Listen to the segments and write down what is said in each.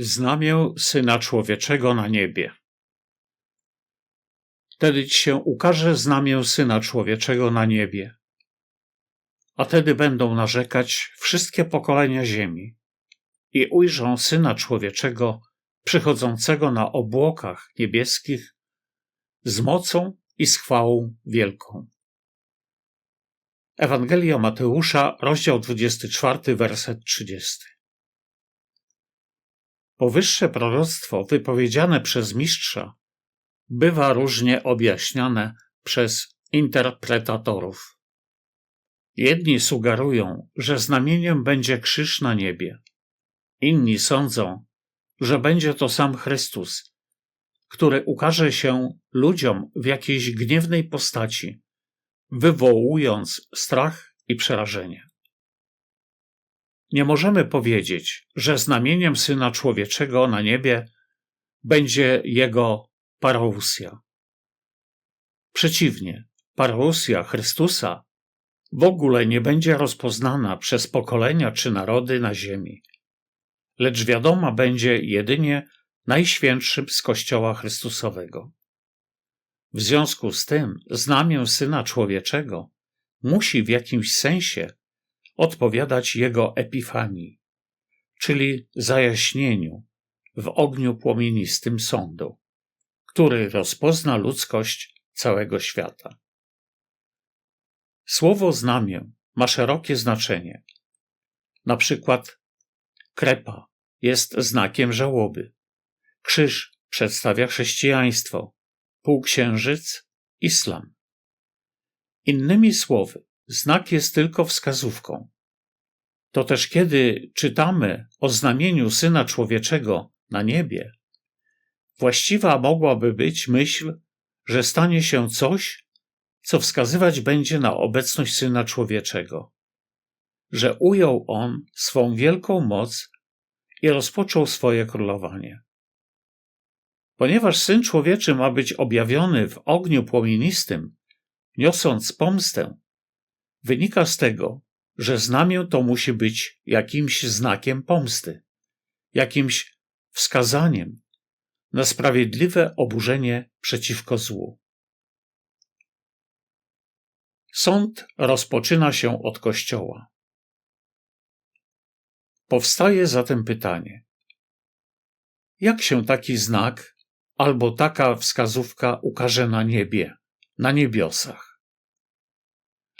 Znamię Syna Człowieczego na niebie. Wtedy ci się ukaże znamię Syna Człowieczego na niebie. A wtedy będą narzekać wszystkie pokolenia ziemi i ujrzą Syna Człowieczego przychodzącego na obłokach niebieskich z mocą i z chwałą wielką. Ewangelia Mateusza, rozdział 24, werset 30. Powyższe proroctwo wypowiedziane przez mistrza bywa różnie objaśniane przez interpretatorów. Jedni sugerują, że znamieniem będzie krzyż na niebie. Inni sądzą, że będzie to sam Chrystus, który ukaże się ludziom w jakiejś gniewnej postaci, wywołując strach i przerażenie. Nie możemy powiedzieć, że znamieniem Syna Człowieczego na niebie będzie jego parousia. Przeciwnie, parousia Chrystusa w ogóle nie będzie rozpoznana przez pokolenia czy narody na ziemi, lecz wiadoma będzie jedynie najświętszym z Kościoła Chrystusowego. W związku z tym znamię Syna Człowieczego musi w jakimś sensie odpowiadać jego epifanii, czyli zajaśnieniu w ogniu płomienistym sądu, który rozpozna ludzkość całego świata. Słowo znamię ma szerokie znaczenie. Na przykład krepa jest znakiem żałoby, krzyż przedstawia chrześcijaństwo, półksiężyc islam. Innymi słowy, Znak jest tylko wskazówką. To też kiedy czytamy o znamieniu Syna Człowieczego na niebie, właściwa mogłaby być myśl, że stanie się coś, co wskazywać będzie na obecność Syna Człowieczego, że ujął on swą wielką moc i rozpoczął swoje królowanie. Ponieważ Syn Człowieczy ma być objawiony w ogniu płomienistym, niosąc pomstę, Wynika z tego, że znamię to musi być jakimś znakiem pomsty, jakimś wskazaniem na sprawiedliwe oburzenie przeciwko złu. Sąd rozpoczyna się od Kościoła. Powstaje zatem pytanie: jak się taki znak albo taka wskazówka ukaże na niebie, na niebiosach?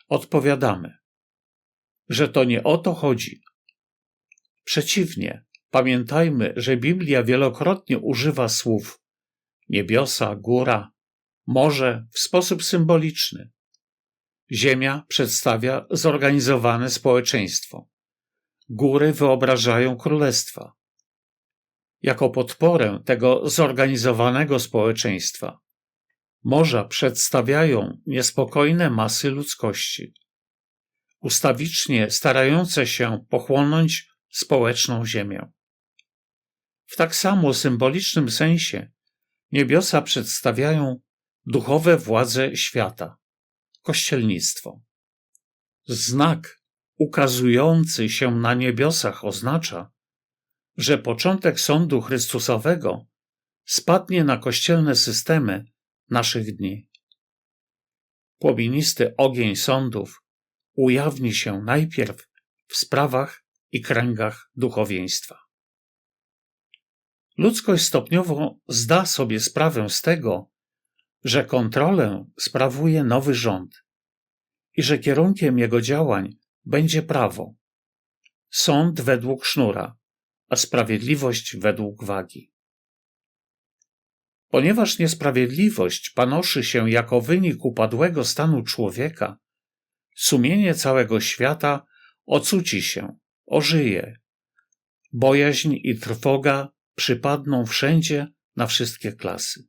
Odpowiadamy, że to nie o to chodzi. Przeciwnie, pamiętajmy, że Biblia wielokrotnie używa słów niebiosa, góra, morze w sposób symboliczny. Ziemia przedstawia zorganizowane społeczeństwo. Góry wyobrażają królestwa. Jako podporę tego zorganizowanego społeczeństwa Morza przedstawiają niespokojne masy ludzkości, ustawicznie starające się pochłonąć społeczną ziemię. W tak samo symbolicznym sensie niebiosa przedstawiają duchowe władze świata, kościelnictwo. Znak ukazujący się na niebiosach oznacza, że początek sądu Chrystusowego spadnie na kościelne systemy naszych dni. Płomienisty ogień sądów ujawni się najpierw w sprawach i kręgach duchowieństwa. Ludzkość stopniowo zda sobie sprawę z tego, że kontrolę sprawuje nowy rząd i że kierunkiem jego działań będzie prawo, sąd według sznura, a sprawiedliwość według wagi. Ponieważ niesprawiedliwość panoszy się jako wynik upadłego stanu człowieka, sumienie całego świata ocuci się, ożyje. Bojaźń i trwoga przypadną wszędzie na wszystkie klasy.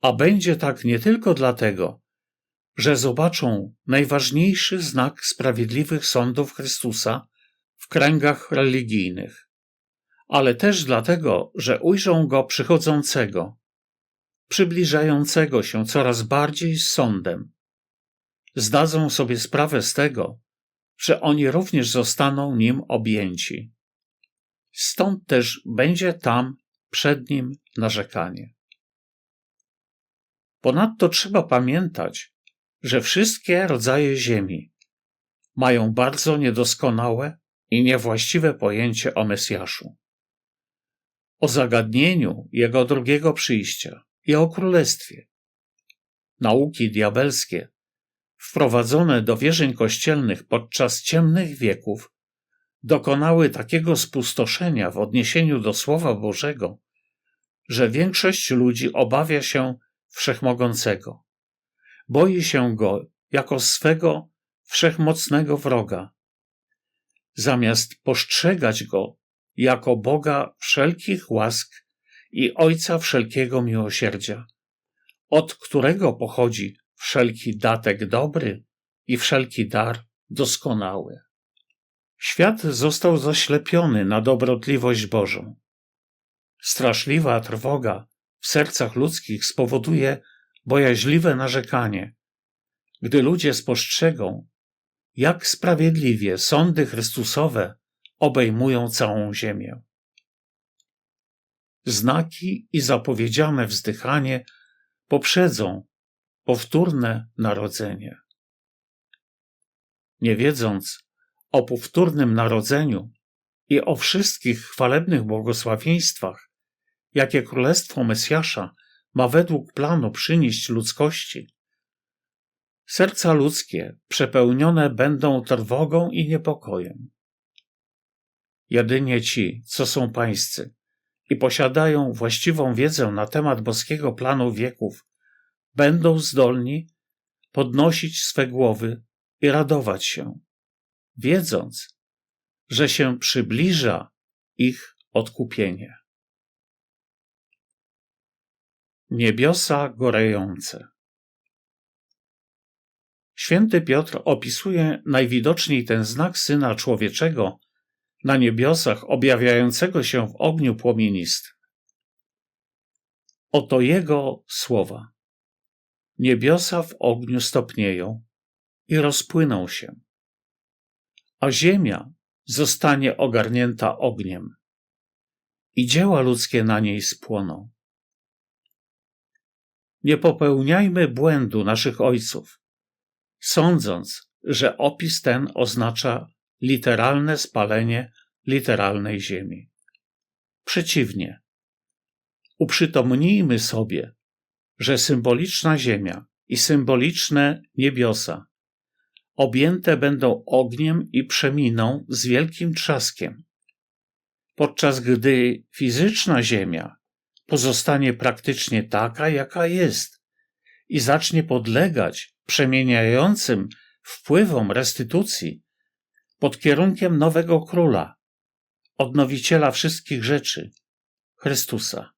A będzie tak nie tylko dlatego, że zobaczą najważniejszy znak sprawiedliwych sądów Chrystusa w kręgach religijnych, ale też dlatego, że ujrzą go przychodzącego, przybliżającego się coraz bardziej z sądem. Zdadzą sobie sprawę z tego, że oni również zostaną nim objęci. Stąd też będzie tam przed nim narzekanie. Ponadto trzeba pamiętać, że wszystkie rodzaje ziemi mają bardzo niedoskonałe i niewłaściwe pojęcie o Mesjaszu, o zagadnieniu jego drugiego przyjścia i o królestwie. Nauki diabelskie, wprowadzone do wierzeń kościelnych podczas ciemnych wieków, dokonały takiego spustoszenia w odniesieniu do Słowa Bożego, że większość ludzi obawia się Wszechmogącego. Boi się Go jako swego wszechmocnego wroga. Zamiast postrzegać Go jako Boga wszelkich łask i Ojca wszelkiego miłosierdzia, od którego pochodzi wszelki datek dobry i wszelki dar doskonały. Świat został zaślepiony na dobrotliwość Bożą. Straszliwa trwoga w sercach ludzkich spowoduje bojaźliwe narzekanie, gdy ludzie spostrzegą, jak sprawiedliwie sądy Chrystusowe obejmują całą ziemię. Znaki i zapowiedziane wzdychanie poprzedzą powtórne narodzenie. Nie wiedząc o powtórnym narodzeniu i o wszystkich chwalebnych błogosławieństwach, jakie Królestwo Mesjasza ma według planu przynieść ludzkości, serca ludzkie przepełnione będą trwogą i niepokojem. Jedynie ci, co są pańscy i posiadają właściwą wiedzę na temat boskiego planu wieków, będą zdolni podnosić swe głowy i radować się, wiedząc, że się przybliża ich odkupienie. Niebiosa gorejące. Święty Piotr opisuje najwidoczniej ten znak Syna Człowieczego na niebiosach objawiającego się w ogniu płomienistym. Oto Jego słowa. Niebiosa w ogniu stopnieją i rozpłyną się, a ziemia zostanie ogarnięta ogniem i dzieła ludzkie na niej spłoną. Nie popełniajmy błędu naszych ojców, sądząc, że opis ten oznacza literalne spalenie literalnej ziemi. Przeciwnie, uprzytomnijmy sobie, że symboliczna ziemia i symboliczne niebiosa objęte będą ogniem i przeminą z wielkim trzaskiem, podczas gdy fizyczna ziemia pozostanie praktycznie taka, jaka jest i zacznie podlegać przemieniającym wpływom restytucji pod kierunkiem nowego króla, odnowiciela wszystkich rzeczy, Chrystusa.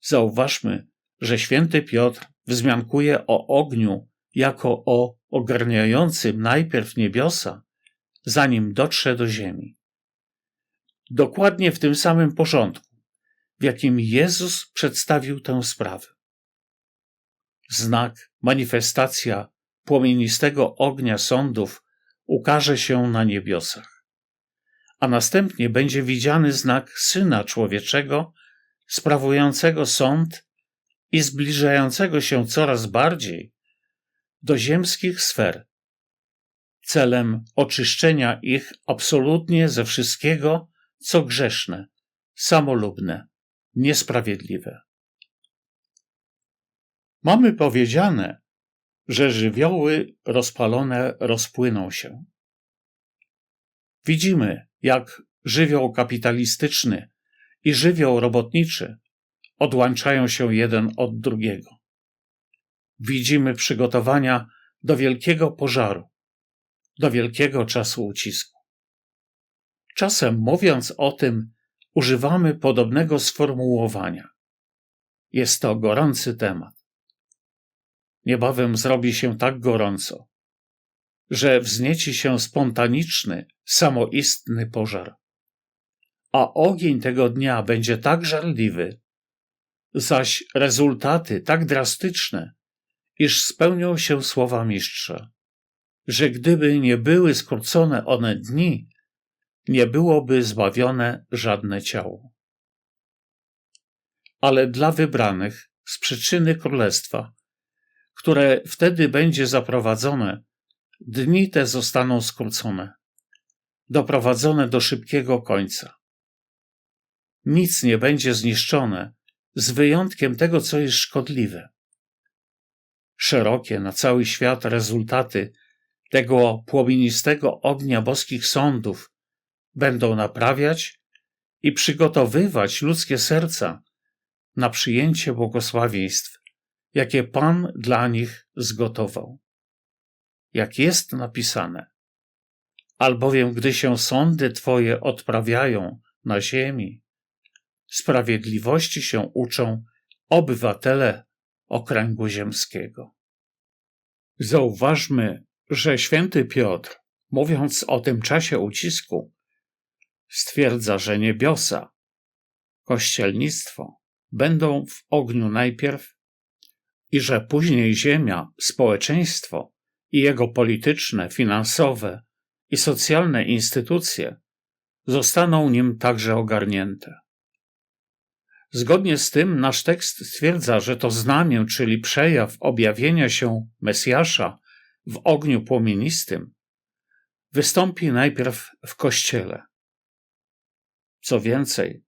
Zauważmy, że święty Piotr wzmiankuje o ogniu jako o ogarniającym najpierw niebiosa, zanim dotrze do ziemi. Dokładnie w tym samym porządku, w jakim Jezus przedstawił tę sprawę. Znak, manifestacja płomienistego ognia sądów ukaże się na niebiosach, a następnie będzie widziany znak Syna Człowieczego, sprawującego sąd i zbliżającego się coraz bardziej do ziemskich sfer, celem oczyszczenia ich absolutnie ze wszystkiego, co grzeszne, samolubne, niesprawiedliwe. Mamy powiedziane, że żywioły rozpalone rozpłyną się. Widzimy, jak żywioł kapitalistyczny i żywioł robotniczy odłączają się jeden od drugiego. Widzimy przygotowania do wielkiego pożaru, do wielkiego czasu ucisku. Czasem mówiąc o tym, używamy podobnego sformułowania. Jest to gorący temat. Niebawem zrobi się tak gorąco, że wznieci się spontaniczny, samoistny pożar. A ogień tego dnia będzie tak żarliwy, zaś rezultaty tak drastyczne, iż spełnią się słowa mistrza, że gdyby nie były skrócone one dni, nie byłoby zbawione żadne ciało. Ale dla wybranych z przyczyny królestwa, które wtedy będzie zaprowadzone, dni te zostaną skrócone, doprowadzone do szybkiego końca. Nic nie będzie zniszczone, z wyjątkiem tego, co jest szkodliwe. Szerokie na cały świat rezultaty tego płomienistego ognia boskich sądów będą naprawiać i przygotowywać ludzkie serca na przyjęcie błogosławieństw, jakie Pan dla nich zgotował. Jak jest napisane, albowiem gdy się sądy Twoje odprawiają na ziemi, sprawiedliwości się uczą obywatele okręgu ziemskiego. Zauważmy, że święty Piotr, mówiąc o tym czasie ucisku, stwierdza, że niebiosa, kościelnictwo będą w ogniu najpierw i że później ziemia, społeczeństwo i jego polityczne, finansowe i socjalne instytucje zostaną nim także ogarnięte. Zgodnie z tym nasz tekst stwierdza, że to znamię, czyli przejaw objawienia się Mesjasza w ogniu płomienistym, wystąpi najpierw w kościele. Co więcej,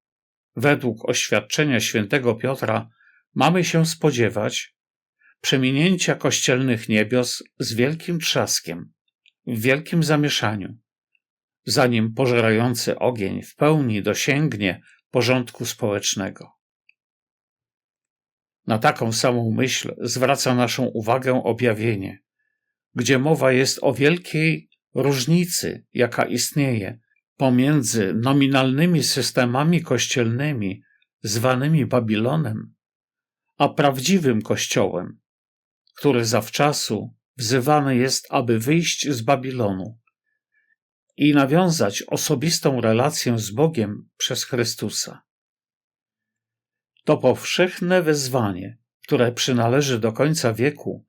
według oświadczenia świętego Piotra mamy się spodziewać przeminięcia kościelnych niebios z wielkim trzaskiem, w wielkim zamieszaniu, zanim pożerający ogień w pełni dosięgnie porządku społecznego. Na taką samą myśl zwraca naszą uwagę objawienie, gdzie mowa jest o wielkiej różnicy, jaka istnieje pomiędzy nominalnymi systemami kościelnymi, zwanymi Babilonem, a prawdziwym Kościołem, który zawczasu wzywany jest, aby wyjść z Babilonu i nawiązać osobistą relację z Bogiem przez Chrystusa. To powszechne wezwanie, które przynależy do końca wieku,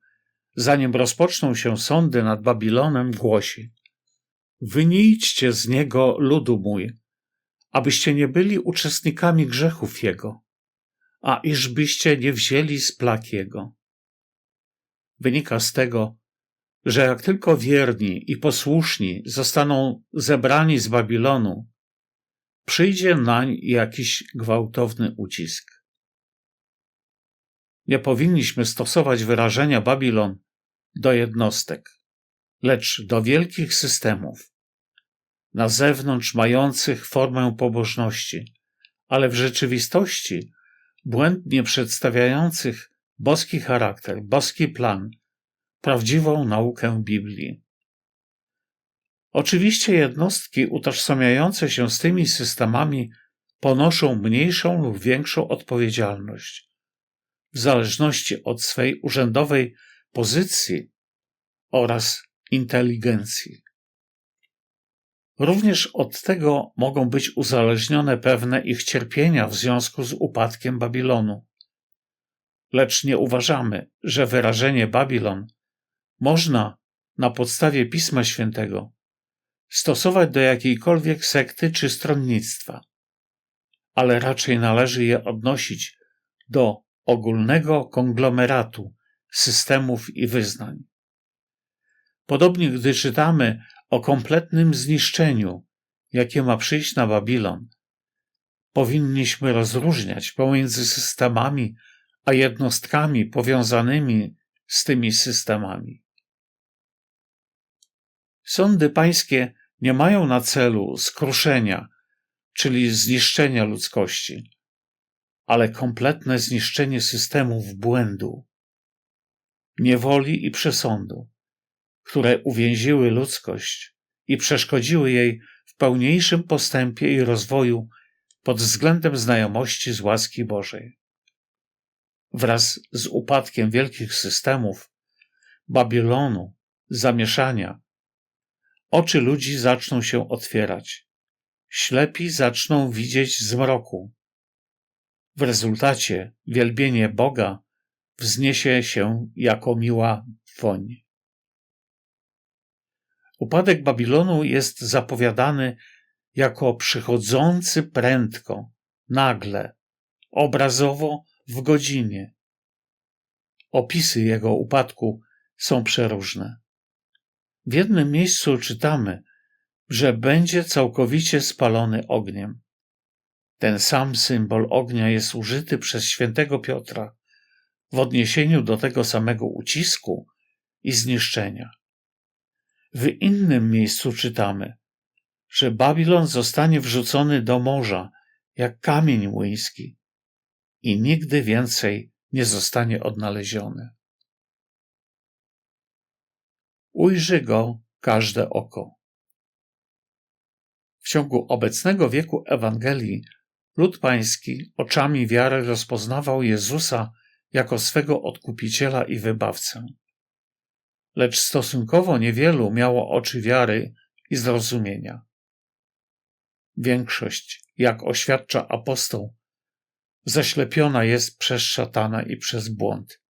zanim rozpoczną się sądy nad Babilonem, głosi: Wynijdźcie z niego ludu mój, abyście nie byli uczestnikami grzechów jego, a iżbyście nie wzięli z plag jego. Wynika z tego, że jak tylko wierni i posłuszni zostaną zebrani z Babilonu, przyjdzie nań jakiś gwałtowny ucisk. Nie powinniśmy stosować wyrażenia Babilon do jednostek, lecz do wielkich systemów, na zewnątrz mających formę pobożności, ale w rzeczywistości błędnie przedstawiających boski charakter, boski plan, prawdziwą naukę Biblii. Oczywiście jednostki utożsamiające się z tymi systemami ponoszą mniejszą lub większą odpowiedzialność w zależności od swej urzędowej pozycji oraz inteligencji. Również od tego mogą być uzależnione pewne ich cierpienia w związku z upadkiem Babilonu. Lecz nie uważamy, że wyrażenie Babilon można na podstawie Pisma Świętego stosować do jakiejkolwiek sekty czy stronnictwa, ale raczej należy je odnosić do ogólnego konglomeratu systemów i wyznań. Podobnie, gdy czytamy o kompletnym zniszczeniu, jakie ma przyjść na Babilon, powinniśmy rozróżniać pomiędzy systemami a jednostkami powiązanymi z tymi systemami. Sądy pańskie nie mają na celu skruszenia, czyli zniszczenia ludzkości, ale kompletne zniszczenie systemów błędu, niewoli i przesądu, które uwięziły ludzkość i przeszkodziły jej w pełniejszym postępie i rozwoju pod względem znajomości z łaski Bożej. Wraz z upadkiem wielkich systemów, Babilonu, zamieszania, oczy ludzi zaczną się otwierać, ślepi zaczną widzieć zmroku, w rezultacie wielbienie Boga wzniesie się jako miła woń. Upadek Babilonu jest zapowiadany jako przychodzący prędko, nagle, obrazowo w godzinie. Opisy jego upadku są przeróżne. W jednym miejscu czytamy, że będzie całkowicie spalony ogniem. Ten sam symbol ognia jest użyty przez świętego Piotra w odniesieniu do tego samego ucisku i zniszczenia. W innym miejscu czytamy, że Babilon zostanie wrzucony do morza jak kamień młyński i nigdy więcej nie zostanie odnaleziony. Ujrzy go każde oko. W ciągu obecnego wieku Ewangelii lud pański oczami wiary rozpoznawał Jezusa jako swego odkupiciela i wybawcę. Lecz stosunkowo niewielu miało oczy wiary i zrozumienia. Większość, jak oświadcza apostoł, zaślepiona jest przez szatana i przez błąd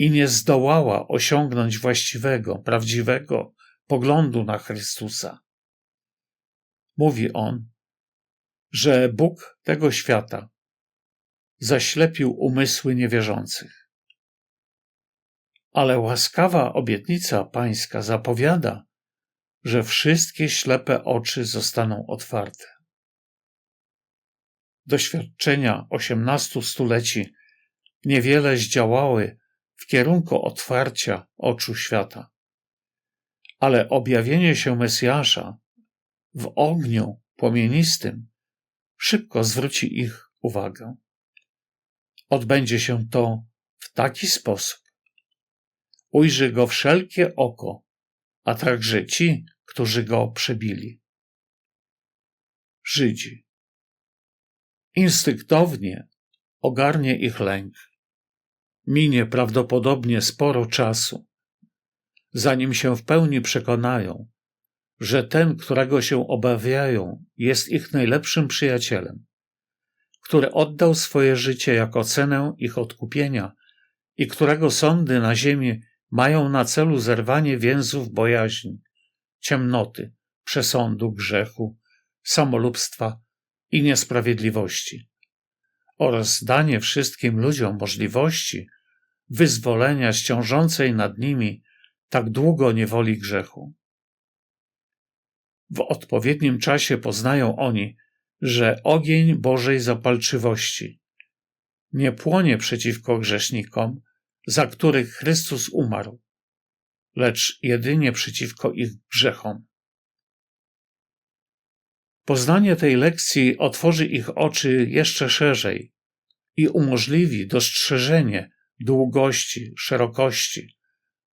i nie zdołała osiągnąć właściwego, prawdziwego poglądu na Chrystusa. Mówi on, że Bóg tego świata zaślepił umysły niewierzących. Ale łaskawa obietnica pańska zapowiada, że wszystkie ślepe oczy zostaną otwarte. Doświadczenia osiemnastu stuleci niewiele zdziałały w kierunku otwarcia oczu świata. Ale objawienie się Mesjasza w ogniu płomienistym szybko zwróci ich uwagę. Odbędzie się to w taki sposób. Ujrzy go wszelkie oko, a także ci, którzy go przebili. Żydzi. Instynktownie ogarnie ich lęk. Minie prawdopodobnie sporo czasu, zanim się w pełni przekonają, że ten, którego się obawiają, jest ich najlepszym przyjacielem, który oddał swoje życie jako cenę ich odkupienia i którego sądy na ziemi mają na celu zerwanie więzów bojaźni, ciemnoty, przesądu, grzechu, samolubstwa i niesprawiedliwości oraz danie wszystkim ludziom możliwości wyzwolenia z ciążącej nad nimi tak długo niewoli grzechu. W odpowiednim czasie poznają oni, że ogień Bożej zapalczywości nie płonie przeciwko grzesznikom, za których Chrystus umarł, lecz jedynie przeciwko ich grzechom. Poznanie tej lekcji otworzy ich oczy jeszcze szerzej i umożliwi dostrzeżenie długości, szerokości,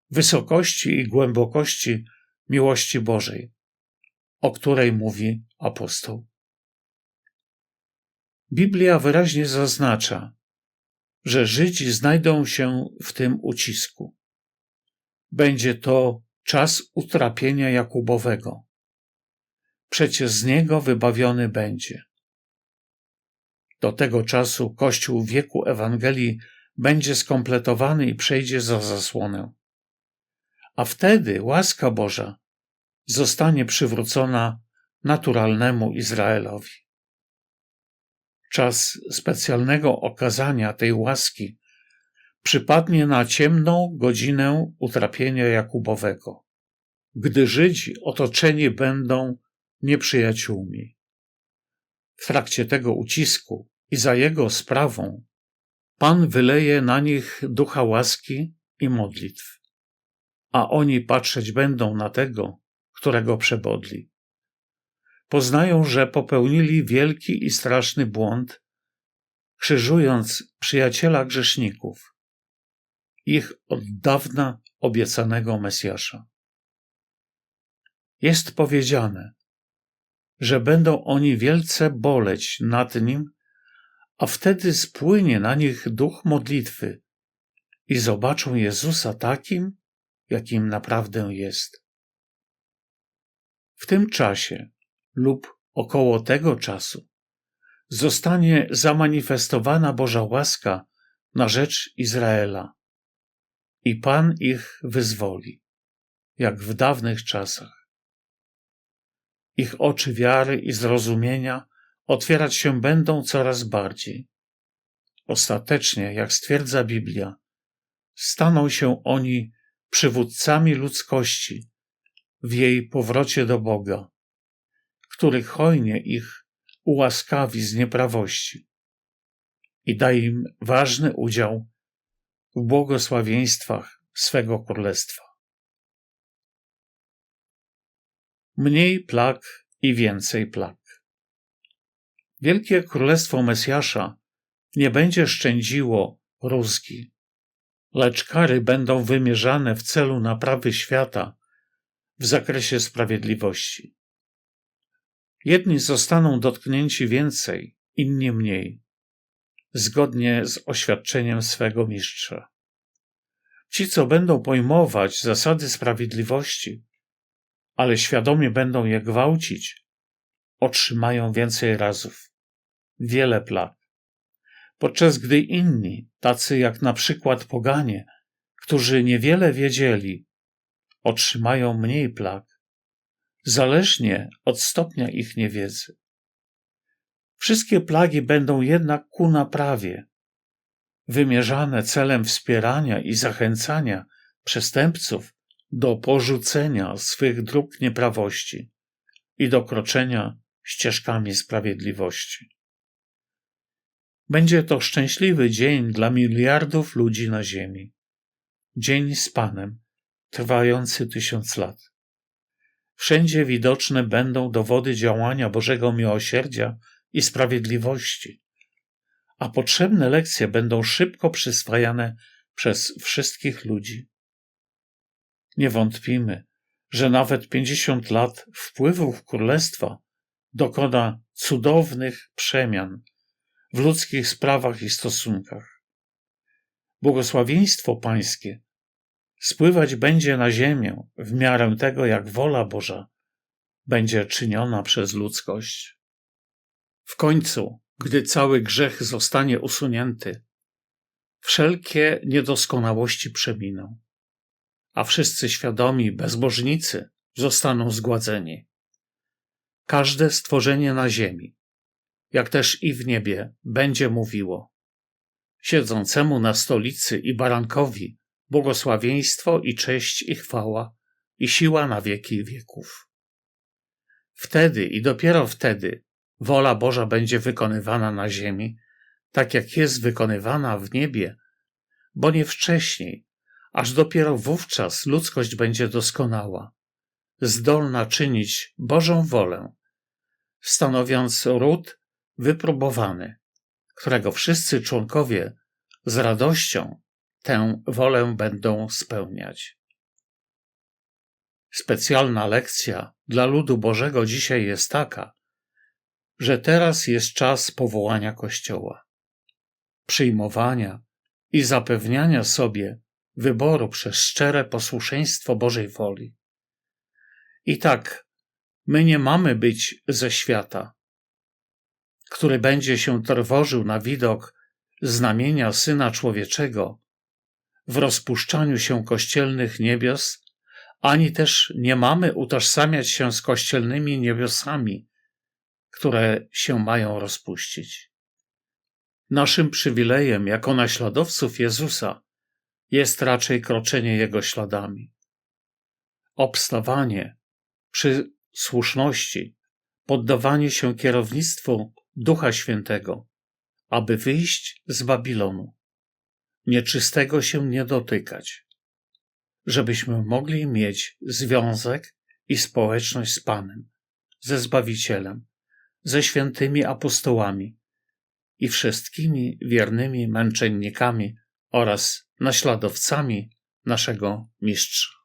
wysokości i głębokości miłości Bożej, o której mówi apostoł. Biblia wyraźnie zaznacza, że Żydzi znajdą się w tym ucisku. Będzie to czas utrapienia Jakubowego. Przecież z niego wybawiony będzie. Do tego czasu Kościół wieku Ewangelii będzie skompletowany i przejdzie za zasłonę. A wtedy łaska Boża zostanie przywrócona naturalnemu Izraelowi. Czas specjalnego okazania tej łaski przypadnie na ciemną godzinę utrapienia Jakubowego, gdy Żydzi otoczeni będą nieprzyjaciółmi. W trakcie tego ucisku i za jego sprawą Pan wyleje na nich ducha łaski i modlitw, a oni patrzeć będą na tego, którego przebodli. Poznają, że popełnili wielki i straszny błąd, krzyżując przyjaciela grzeszników, ich od dawna obiecanego Mesjasza. Jest powiedziane, że będą oni wielce boleć nad nim, a wtedy spłynie na nich duch modlitwy i zobaczą Jezusa takim, jakim naprawdę jest. W tym czasie lub około tego czasu zostanie zamanifestowana Boża łaska na rzecz Izraela i Pan ich wyzwoli, jak w dawnych czasach. Ich oczy wiary i zrozumienia otwierać się będą coraz bardziej. Ostatecznie, jak stwierdza Biblia, staną się oni przywódcami ludzkości w jej powrocie do Boga, który hojnie ich ułaskawi z nieprawości i da im ważny udział w błogosławieństwach swego królestwa. Mniej plag i więcej plag. Wielkie Królestwo Mesjasza nie będzie szczędziło rózgi, lecz kary będą wymierzane w celu naprawy świata w zakresie sprawiedliwości. Jedni zostaną dotknięci więcej, inni mniej, zgodnie z oświadczeniem swego mistrza. Ci, co będą pojmować zasady sprawiedliwości, ale świadomie będą je gwałcić, otrzymają więcej razów, wiele plag. Podczas gdy inni, tacy jak na przykład poganie, którzy niewiele wiedzieli, otrzymają mniej plag, zależnie od stopnia ich niewiedzy. Wszystkie plagi będą jednak ku naprawie, wymierzane celem wspierania i zachęcania przestępców do porzucenia swych dróg nieprawości i do kroczenia ścieżkami sprawiedliwości. Będzie to szczęśliwy dzień dla miliardów ludzi na Ziemi. Dzień z Panem, trwający tysiąc lat. Wszędzie widoczne będą dowody działania Bożego miłosierdzia i sprawiedliwości, a potrzebne lekcje będą szybko przyswajane przez wszystkich ludzi. Nie wątpimy, że nawet pięćdziesiąt lat wpływów królestwa dokona cudownych przemian w ludzkich sprawach i stosunkach. Błogosławieństwo Pańskie spływać będzie na ziemię w miarę tego, jak wola Boża będzie czyniona przez ludzkość. W końcu, gdy cały grzech zostanie usunięty, wszelkie niedoskonałości przeminą, a wszyscy świadomi bezbożnicy zostaną zgładzeni. Każde stworzenie na ziemi, jak też i w niebie, będzie mówiło: Siedzącemu na stolicy i barankowi błogosławieństwo i cześć i chwała i siła na wieki wieków. Wtedy i dopiero wtedy wola Boża będzie wykonywana na ziemi, tak jak jest wykonywana w niebie, bo nie wcześniej, aż dopiero wówczas ludzkość będzie doskonała, zdolna czynić Bożą wolę, stanowiąc ród wypróbowany, którego wszyscy członkowie z radością tę wolę będą spełniać. Specjalna lekcja dla ludu Bożego dzisiaj jest taka, że teraz jest czas powołania Kościoła, przyjmowania i zapewniania sobie wyboru przez szczere posłuszeństwo Bożej woli. I tak, my nie mamy być ze świata, który będzie się trwożył na widok znamienia Syna Człowieczego w rozpuszczaniu się kościelnych niebios, ani też nie mamy utożsamiać się z kościelnymi niebiosami, które się mają rozpuścić. Naszym przywilejem jako naśladowców Jezusa jest raczej kroczenie Jego śladami. Obstawanie przy słuszności, poddawanie się kierownictwu Ducha Świętego, aby wyjść z Babilonu nieczystego się nie dotykać, żebyśmy mogli mieć związek i społeczność z Panem, ze Zbawicielem, ze świętymi apostołami i wszystkimi wiernymi męczennikami oraz naśladowcami naszego Mistrza.